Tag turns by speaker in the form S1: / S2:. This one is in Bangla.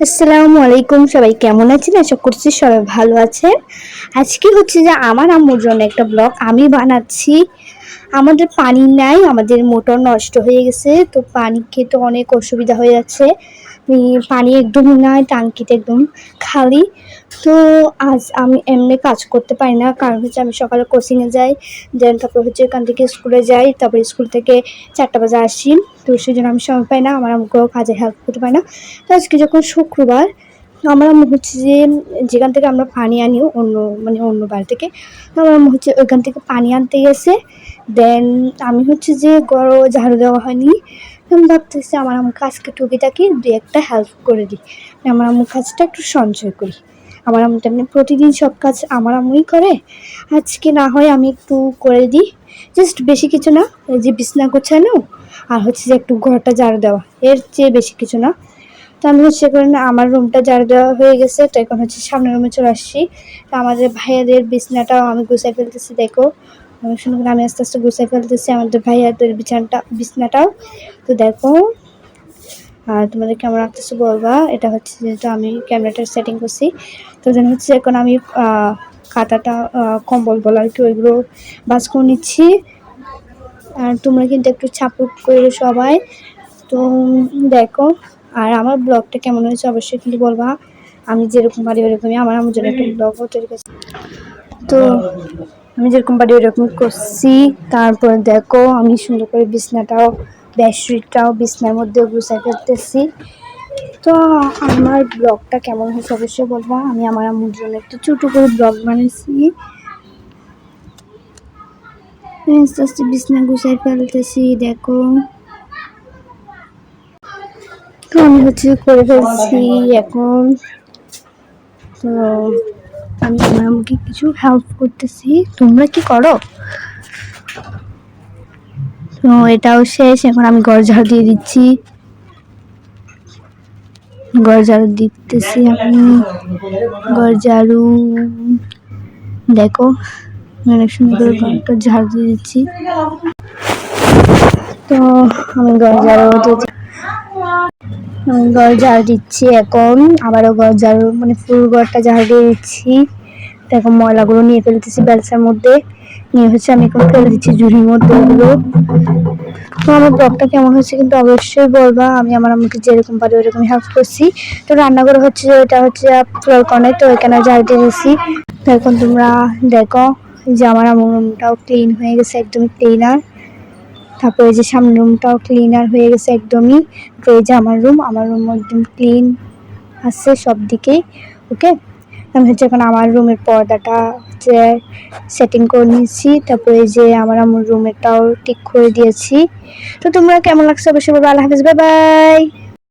S1: আসসালামু আলাইকুম, সবাই কেমন আছেন? আশা করছি সবাই ভালো আছে আজকে হচ্ছে যে আমার আম্মুর জন্য একটা ব্লগ আমি বানাচ্ছি। আমাদের পানি নাই, আমাদের মোটর নষ্ট হয়ে গেছে, তো পানি খেতে অনেক অসুবিধা হয়ে যাচ্ছে। পানি একদম নাই টাঙ্কিতে একদম খালি। তো আজ আমি এমনি কাজ করতে পারি না, কারণ হচ্ছে আমি সকালে কোচিংয়ে যাই, দেন তারপর হচ্ছে এখান থেকে স্কুলে যাই, তারপর স্কুল থেকে চারটা বাজে আসি। তো সেই জন্য আমি সময় পাই না, আমার আমাকেও কাজে হেল্প করতে পারি না। তো আজকে যখন শুক্রবার আমার আম্মু হচ্ছে যে যেখান থেকে আমরা পানি আনি, অন্য মানে অন্য বাড়ি থেকে, আমার আম্মু হচ্ছে ওইখান থেকে পানি আনতে গেছে। দেন আমি হচ্ছে যে গড় ঝাড়ু দেওয়া হয়নি। আমি ভাবতেছি আমার আম্মু কাজকে টুকিটাকি দু একটা হেল্প করে দিই আমার আম্মু কাজটা একটু সঞ্চয় করি। আমার আম্মু তেমনি প্রতিদিন সব কাজ আমার আম্মুই করে। আজকে না হয় আমি একটু করে দিই। জাস্ট বেশি কিছু না যে বিছনা গোছানো আর হচ্ছে যে একটু ঘরটা ঝাড়ু দেওয়া। এর চেয়ে বেশি কিছু না। তো আমি হচ্ছে করে না আমার রুমটা ঝাড়ু দেওয়া হয়ে গেছে, তো এখন হচ্ছে সামনের রুমে চলে আসছি। তো আমাদের ভাইয়াদের বিছনাটাও আমি গুছাই ফেলতেছি, দেখো। সুন্দর আমি আস্তে আস্তে গুছাই ফেলতেছি আমাদের ভাইয়াদের বিছানাটা, বিছনাটাও। তো দেখো, আর তোমাদের কেমন লাগতেছে বলবা, এটা হচ্ছে যেহেতু আমি ক্যামেরাটা সেটিং করছি, তো যেন হচ্ছে এখন আমি কাঁথাটা কম্বল বলা আর কি, ওইগুলো বাস করে নিচ্ছি। আর তোমরা কিন্তু একটু সাপোর্ট করো সবাই। তো দেখো আর আমার ব্লগটা কেমন হয়েছে অবশ্যই কিন্তু বলবা। আমি যেরকম পারি ওরকমই আমার আমার জন্য একটা ব্লগও তৈরি করছি। তো আমি যেরকম পারি ওরকম করছি। তারপর দেখো আমি সুন্দর করে বিছনাটাও বেডশিটটাও বিছনার মধ্যে গুছাই ফেলতেছি। তো আমার ব্লগটা কেমন হয়েছে অবশ্যই বলব। আমি আমার আম্মুর জন্য একটু ছোটো করে ব্লগ বানিয়েছি আস্তে আস্তে বিছনা গুছাই ফেলতেছি দেখো। তো আমি হচ্ছে করে ফেলছি এখন। তো আমি আম্মুকে কিছু হেল্প করতেছি। তোমরা কি করো? তো এটাও শেষ। এখন আমি ঘর ঝাড়ু দিয়ে দিচ্ছি। ঘর ঝাড়ু দিতেছি আমি। ঘর ঝাড়ু। দেখো অনেক সুন্দর ঘরটা ঝাড়ু দিয়ে দিচ্ছি। তো আমি ঘর ঝাড়ু ঘর ঝাড়ু দিচ্ছি এখন। আবারও ঘর ঝাড়ু মানে ফুল ঘরটা ঝাড়ু দিয়ে দিচ্ছি। এখন ময়লাগুলো নিয়ে ফেলতেছি ব্যবসার মধ্যে। নিয়ে হচ্ছে আমি এখন ফেলে দিচ্ছি ঝুড়ির মধ্যে ওগুলো তো আমার ব্লগটা কেমন হয়েছে কিন্তু অবশ্যই বলবা। আমি আমার আমাকে যেরকম পারি ওরকমই হেল্প করছি। তো রান্নাঘরে হচ্ছে ওটা হচ্ছে ফ্লোর কর্নার তো ওইখানে ঝাড়ু দিয়ে দিয়েছি। এখন তোমরা দেখো যে আমার রুমটাও ক্লিন হয়ে গেছে, একদমই ক্লিনার তারপরে যে সামনে রুমটাও ক্লিনার হয়ে গেছে একদমই। তো এই যে আমার রুম আমার রুম একদম ক্লিন আছে সব দিকেই ওকে আমি হচ্ছে এখন আমার রুমের পর্দাটা হচ্ছে সেটিং করে নিয়েছি। তারপরে যে আমার আমার রুমেরটাও ঠিক করে দিয়েছি। তো তোমরা কেমন লাগছে? অবশ্যই বলব। আল্লাহ হাফিজ বাই বাই